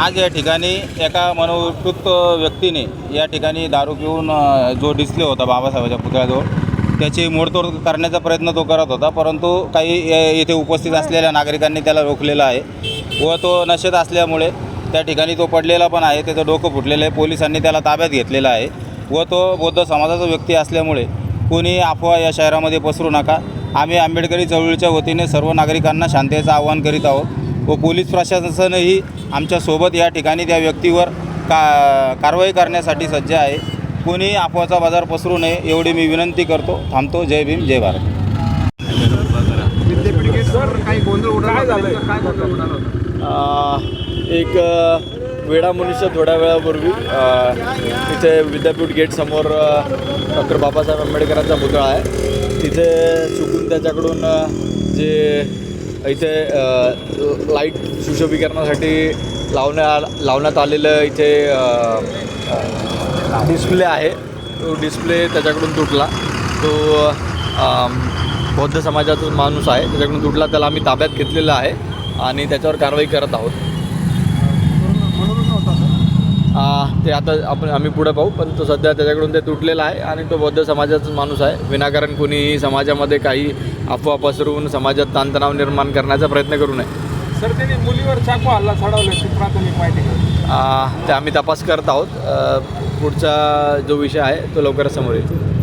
आज या ठिकाणी एका मनोवृत्त व्यक्तीने या ठिकाणी दारू पिऊन जो डिस्प्ले होता बाबासाहेबाच्या पुतळ्याजवळ त्याची मोडतोड करण्याचा प्रयत्न तो करत होता परंतु काही येथे उपस्थित असलेल्या नागरिकांनी त्याला रोखलेला आहे व तो नशेत असल्यामुळे त्या ठिकाणी तो पडलेला पण आहे त्याचं डोकं फुटलेलं आहे पोलिसांनी त्याला ताब्यात घेतलेला आहे व तो बौद्ध समाजाचा व्यक्ती असल्यामुळे कोणी अफवा या शहरामध्ये पसरू नका. आम्ही आंबेडकरी चळवळीच्या वतीने सर्व नागरिकांना शांततेचं आवाहन करीत आहोत. व पोलीस प्रशासनही आमच्यासोबत या ठिकाणी त्या व्यक्तीवर का कारवाई करण्यासाठी सज्ज आहे. कोणी अफवाचा बाजार पसरू नये एवढी मी विनंती करतो. थांबतो. जय भीम जय भारत. विद्यापीठ गेटवर काही गोंधळ उडाला झालं काय गोंधळ उडाला होता? अ, एक वेडा मनुष्य थोड्या वेळापूर्वी तिथे विद्यापीठ गेटसमोर डॉक्टर बाबासाहेब आंबेडकरांचा पुतळा आहे. तिथे चुकून त्याच्याकडून जे इथे लाइट सुशोभीकरणासाठी लावण्या लावण्यात आलेलं इथे डिस्प्ले आहे. तो डिस्प्ले त्याच्याकडून तुटला. तो बौद्ध समाजाचा माणूस आहे. त्याच्याकडून तुटला त्याला आम्ही ताब्यात घेतलेला आहे आणि त्याच्यावर कारवाई करत आहोत. तो. आता आपण आम्ही पुढे पाहू पण तो सध्या त्याच्याकडून ते तुटलेला आहे आणि तो बौद्ध समाजाचाच माणूस आहे. विनाकारण कोणीही समाजामध्ये काही अफवा पसरवून समाजात ताणतणाव निर्माण करण्याचा प्रयत्न करू नये. सर त्याने मुलीवर चाकू हल्ला चढवल्याची प्राथमिक माहिती ते आम्ही तपास करत आहोत. पुढचा जो विषय आहे तो लवकरच समोर येईल.